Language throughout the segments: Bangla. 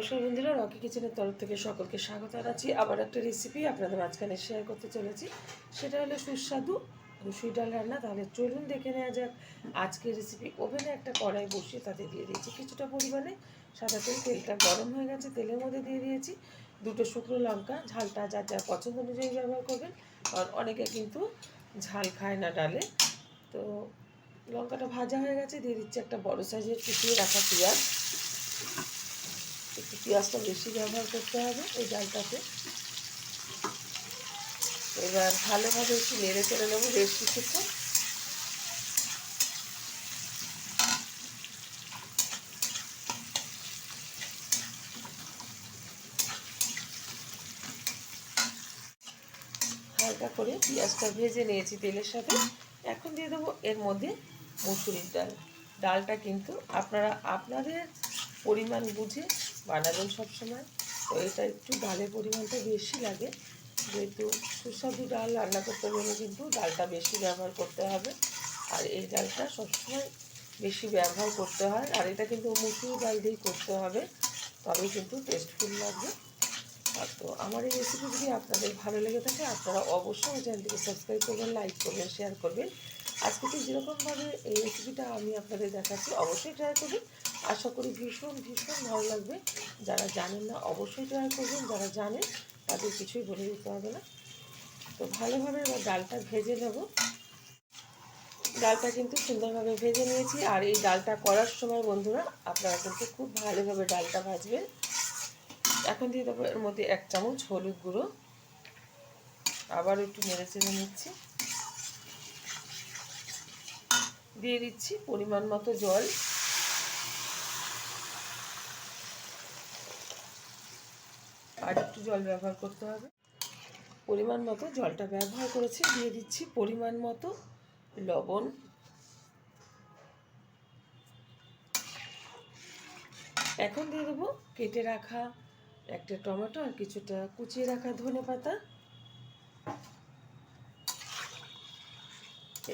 নমস্কার বন্ধুরা রকি কিচেনের তরফ থেকে সকলকে স্বাগত জানাচ্ছি। আবার একটা রেসিপি আপনাদের মাঝখানে শেয়ার করতে চলেছি। সেটা হলো সুস্বাদু মুসুর ডাল রান্না। তাহলে চলুন দেখে নেওয়া যাক আজকের রেসিপি ওভেনে একটা কড়াই বসিয়ে তাতে দিয়ে দিয়েছি কিছুটা পরিমাণে। সাদা তেল, তেলটা গরম হয়ে গেছে, তেলের মধ্যে দিয়ে দিয়েছি দুটো শুকনো লঙ্কা। ঝালটা যার যার পছন্দ অনুযায়ী ব্যবহার করবেন আর অনেকে কিন্তু ঝাল খায় না ডালে। তো লঙ্কাটা ভাজা হয়ে গেছে, দিয়ে দিচ্ছি একটা বড় সাইজের কুচিয়ে রাখা পেঁয়াজ। পেঁয়াজটা বেশি ব্যবহার করতে হবে এই ডালটাতে। এবার ভালোভাবে একটু নেড়ে চেড়ে নেব বেশ কিছুক্ষণ। হালকা করে পেঁয়াজটা ভেজে নিয়েছি তেলের সাথে। এখন দিয়ে দেবো এর মধ্যে মুসুরির ডাল। ডালটা কিন্তু আপনারা, আপনাদের পরিমাণ বুঝে, বানাবেন সবসময়। তো এটা একটু ডালের পরিমাণটা বেশি লাগে। যেহেতু সুস্বাদু ডাল, রান্না করতে গেলে কিন্তু ডালটা বেশি ব্যবহার করতে হবে। আর এই ডালটা সবসময় বেশি ব্যবহার করতে হয়। আর এটা কিন্তু মুসুর ডাল দিয়েই করতে হবে। তবে কিন্তু টেস্টফুল লাগবে। আর তো আমার এই রেসিপি যদি আপনাদের ভালো লেগে থাকে, আপনারা অবশ্যই চ্যানেলটিকে সাবস্ক্রাইব করবেন লাইক করবেন শেয়ার করবেন। আজকে তো যেরকমভাবে এই রেসিপিটা আমি আপনাদের দেখাচ্ছি, অবশ্যই ট্রাই করবেন। আশা করি ভীষণ ভীষণ ভালো লাগবে। যারা জানেন না, অবশ্যই ট্রাই করবেন। যারা জানেন, তাদের কিছুই বলে দিতে হবে না। তো ভালোভাবে এবার ডালটা ভেজে নেব। ডালটা কিন্তু সুন্দরভাবে ভেজে নিয়েছি। আর এই ডালটা করার সময় বন্ধুরা, আপনারা কিন্তু খুব ভালোভাবে ডালটা ভাজবেন। এখন দিয়ে দেবো এর মধ্যে এক চামচ হলুদ গুঁড়ো। আবার একটু নেড়ে চেড়ে নিচ্ছি। দিয়ে দিচ্ছি পরিমাণ মতো জল। আর একটু জল ব্যবহার করতে হবে। পরিমাণ মতো জলটা ব্যবহার করেছি, দিয়ে দিচ্ছি পরিমাণ মতো লবণ। এখন দিয়ে দেবো কেটে রাখা একটা টমেটো আর কিছুটা কুচিয়ে রাখা ধনে পাতা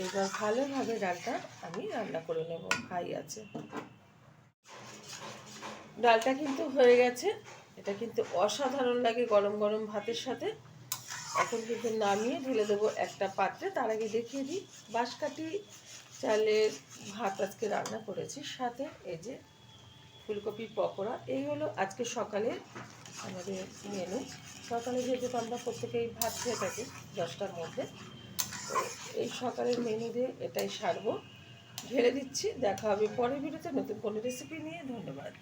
এইবার ভালোভাবে ডালটা আমি রান্না করে নেব খাই আছে। ডালটা কিন্তু হয়ে গেছে। এটা কিন্তু অসাধারণ লাগে গরম গরম ভাতের সাথে। এখন কিন্তু নামিয়ে ঢেলে দেবো একটা পাত্রে। তার আগে দেখিয়ে দিই, বাঁশকাঠি চালের ভাত আজকে রান্না করেছি। সাথে এই যে ফুলকপির পকোড়া, এই হলো আজকে সকালে আমাদের মেনু সকালে যেহেতু আমরা প্রত্যেকেই ভাত খেয়ে থাকি দশটার মধ্যে এই সকালের মেনু দিয়ে এটাই সারবো। ঢেলে দিচ্ছি, দেখা হবে পরের ভিডিওতে নতুন কোনো রেসিপি নিয়ে। ধন্যবাদ।